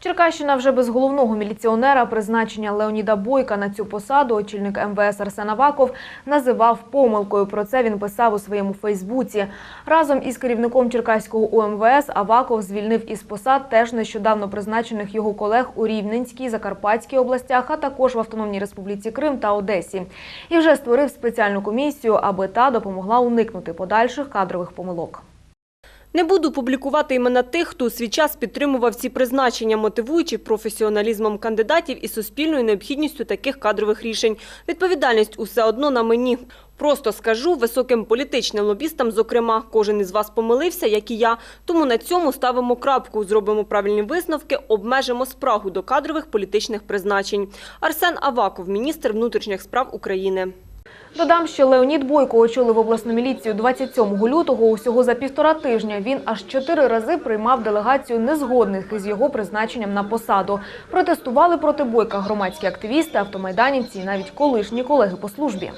Черкащина вже без головного міліціонера призначення Леоніда Бойка на цю посаду очільник МВС Арсен Аваков називав помилкою. Про це він писав у своєму Фейсбуці. Разом із керівником Черкаського УМВС Аваков звільнив із посад теж нещодавно призначених його колег у Рівненській, Закарпатській областях, а також в Автономній Республіці Крим та Одесі. І вже створив спеціальну комісію, аби та допомогла уникнути подальших кадрових помилок. Не буду публікувати імена тих, хто у свій час підтримував ці призначення, мотивуючи професіоналізмом кандидатів і суспільною необхідністю таких кадрових рішень. Відповідальність усе одно на мені. Просто скажу високим політичним лобістам, зокрема, кожен із вас помилився, як і я. Тому на цьому ставимо крапку, зробимо правильні висновки, обмежимо спрагу до кадрових політичних призначень. Арсен Аваков, міністр внутрішніх справ України. Додам, що Леонід Бойко очолив обласну міліцію 27 лютого. Усього за півтора тижня він аж чотири рази приймав делегацію незгодних із його призначенням на посаду. Протестували проти Бойка громадські активісти, автомайданівці і навіть колишні колеги по службі.